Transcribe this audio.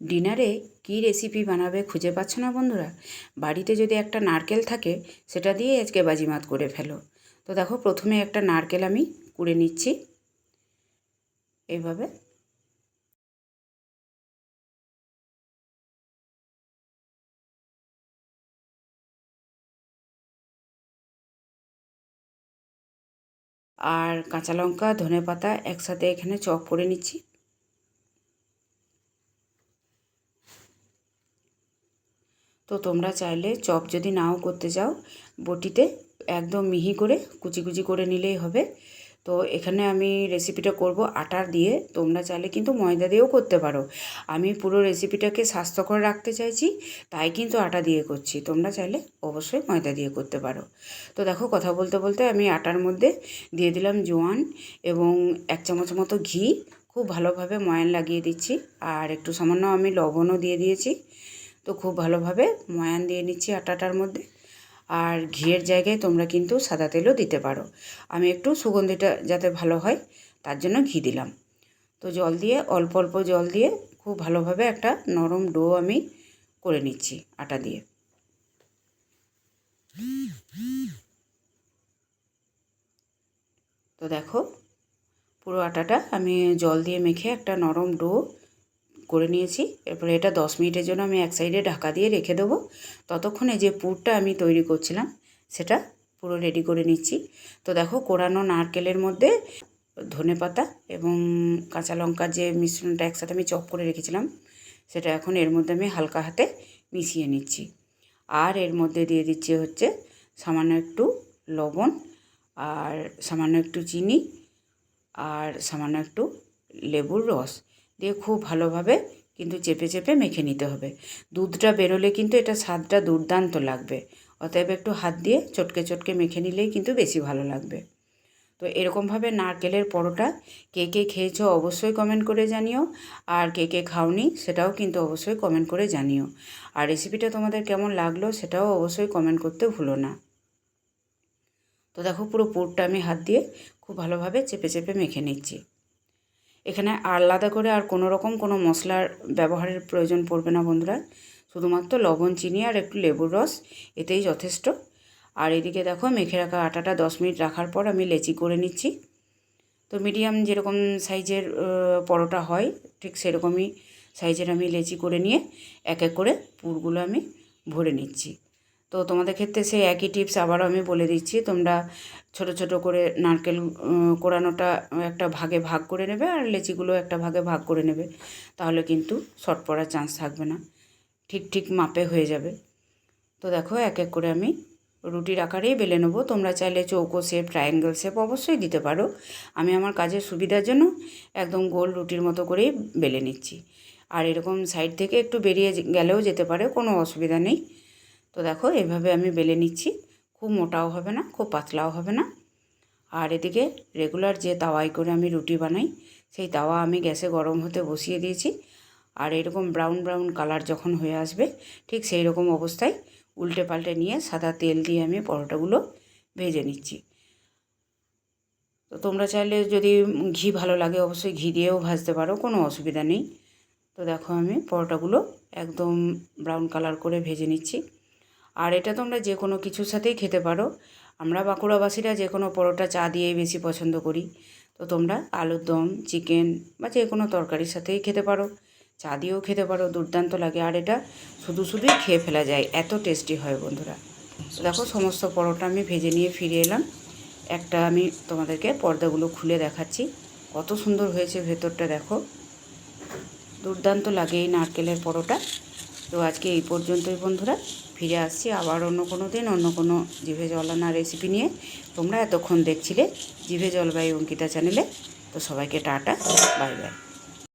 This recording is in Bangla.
ডিনারে কী রেসিপি বানাবে খুঁজে পাচ্ছ না বন্ধুরা? বাড়িতে যদি একটা নারকেল থাকে, সেটা দিয়ে আজকে বাজিমাত করে ফেলো। তো দেখো, প্রথমে একটা নারকেল আমি কুড়ে নিচ্ছি। এইভাবে আর কাঁচা লঙ্কা ধনে পাতা একসাথে এখানে চপ করে নিচ্ছি। তো তোমরা চাইলে চপ যদি নাও করতে চাও বটিতে একদম মিহি করে কুচি কুচি করে নিলেই হবে। তো এখানে আমি রেসিপিটা করব আটার দিয়ে, তোমরা চাইলে কিন্তু ময়দা দিয়েও করতে পারো। আমি পুরো রেসিপিটাকে স্বাস্থ্যকর রাখতে চাইছি, তাই কিন্তু আটা দিয়ে করছি। তোমরা চাইলে অবশ্যই ময়দা দিয়ে করতে পারো। তো দেখো, কথা বলতে বলতে আমি আটার মধ্যে দিয়ে দিলাম জোয়ান এবং এক চামচ মতো ঘি। খুব ভালোভাবে ময়ান লাগিয়ে দিচ্ছি। আর একটু সামান্য আমি লবণও দিয়ে দিয়েছি। তো খুব ভালোভাবে ময়ান দিয়ে নিচ্ছি আটাটার মধ্যে। আর ঘিয়ের জায়গায় তোমরা কিন্তু সাদা তেলও দিতে পারো। আমি একটু সুগন্ধিটা যাতে ভালো হয়, তার জন্য ঘি দিলাম। তো জল দিয়ে, অল্প অল্প জল দিয়ে খুব ভালোভাবে একটা নরম ডো আমি করে নিচ্ছি আটা দিয়ে। তো দেখো, পুরো আটাটা আমি জল দিয়ে মেখে একটা নরম ডো করে নিয়েছি। এরপরে এটা দশ মিনিটের জন্য আমি এক সাইডে ঢাকা দিয়ে রেখে দেবো। ততক্ষণে যে পুরটা আমি তৈরি করছিলাম, সেটা পুরো রেডি করে নিচ্ছি। তো দেখো কোরানো নারকেলের মধ্যে ধনে পাতা এবং কাঁচা লঙ্কার যে মিশ্রণটা একসাথে আমি চপ করে রেখেছিলাম, সেটা এখন এর মধ্যে আমি হালকা হাতে মিশিয়ে নিচ্ছি। আর এর মধ্যে দিয়ে দিচ্ছি হচ্ছে সামান্য একটু লবণ আর সামান্য একটু চিনি আর সামান্য একটু লেবুর রস। দিয়ে খুব ভালোভাবে কিন্তু চেপে চেপে মেখে নিতে হবে। দুধটা বেরোলে কিন্তু এটা স্বাদটা দুর্দান্ত লাগবে। অতএব একটু হাত দিয়ে চটকে চটকে মেখে নিলেই কিন্তু বেশি ভালো লাগবে। তো এরকমভাবে নারকেলের পরোটা কে কে খেয়েছো অবশ্যই কমেন্ট করে জানিও। আর কে কে খাওনি সেটাও কিন্তু অবশ্যই কমেন্ট করে জানিও। আর রেসিপিটা তোমাদের কেমন লাগল সেটাও অবশ্যই কমেন্ট করতে ভুলো না। তো দেখো পুরো পুরটা আমি হাত দিয়ে খুব ভালোভাবে চেপে চেপে মেখে নিচ্ছি। এখানে আলাদা করে আর কোনো রকম কোনো মশলার ব্যবহারের প্রয়োজন পড়বে না বন্ধুরা। শুধুমাত্র লবণ, চিনি আর একটু লেবুর রস, এতেই যথেষ্ট। আর এদিকে দেখো, মেখে রাখা আটাটা দশ মিনিট রাখার পর আমি লেচি করে নিচ্ছি। তো মিডিয়াম যেরকম সাইজের পরোটা হয়, ঠিক সেরকমই সাইজের আমি লেচি করে নিয়ে এক এক করে পুরগুলো আমি ভরে নিচ্ছি। তো তোমাদের ক্ষেত্রে সেই একই টিপস আবারও আমি বলে দিচ্ছি। তোমরা ছোট ছোট করে নারকেল কোড়ানোটা একটা ভাগে ভাগ করে নেবে আর লেচিগুলো একটা ভাগে ভাগ করে নেবে। তাহলে কিন্তু শর্ট পড়ার চান্স থাকবে না। ঠিক ঠিক মাপে হয়ে যাবে। তো দেখো এক এক করে আমি রুটির আকারেই বেলে নেব। তোমরা চাইলে চৌকো শেপ ট্রায়াঙ্গেল শেপ অবশ্যই দিতে পারো। আমি আমার কাজের সুবিধার জন্য একদম গোল রুটির মতো করেই বেলে নিচ্ছি। আর এরকম সাইড থেকে একটু বেরিয়ে গেলেও যেতে পারে, কোনো অসুবিধা নেই। তো দেখো, এভাবে আমি বেলে নিচ্ছি। খুব মোটাও হবে না, খুব পাতলাও হবে না। আর এদিকে রেগুলার যে তাওয়াই করে আমি রুটি বানাই, সেই তাওয়া আমি গ্যাসে গরম হতে বসিয়ে দিয়েছি। আর এরকম ব্রাউন ব্রাউন কালার যখন হয়ে আসবে, ঠিক সেই রকম অবস্থায় উল্টে পাল্টে নিয়ে সাদা তেল দিয়ে আমি পরোটাগুলো ভেজে নিচ্ছি। তো তোমরা চাইলে যদি ঘি ভালো লাগে, অবশ্যই ঘি দিয়েও ভাজতে পারো, কোনো অসুবিধা নেই। তো দেখো আমি পরোটাগুলো একদম ব্রাউন কালার করে ভেজে নিচ্ছি। আর এটা তোমরা যে কোনো কিছুর সাথেই খেতে পারো। আমরা বাঁকুড়াবাসীরা যে কোনো পরোটা চা দিয়েই বেশি পছন্দ করি। তো তোমরা আলুর দম, চিকেন বা যে কোনো তরকারির সাথেই খেতে পারো। চা দিয়েও খেতে পারো, দুর্দান্ত লাগে। আর এটা শুধু শুধুই খেয়ে ফেলা যায়, এত টেস্টি হয় বন্ধুরা। দেখো, সমস্ত পরোটা আমি ভেজে নিয়ে ফিরে এলাম। একটা আমি তোমাদেরকে পর্দাগুলো খুলে দেখাচ্ছি। কত সুন্দর হয়েছে ভেতরটা, দেখো। দুর্দান্ত লাগে এই নারকেলের পরোটা। তো আজকে এই পর্যন্তই বন্ধুরা। ফিরে আসছি আবার অন্য কোনো দিন, অন্য কোনো জিভে জল আনা রেসিপি নিয়ে। তোমরা এতক্ষণ দেখছিলে জিভে জলবায়ু অঙ্কিতা চ্যানেলে তো সবাইকে টাটা বাই বাই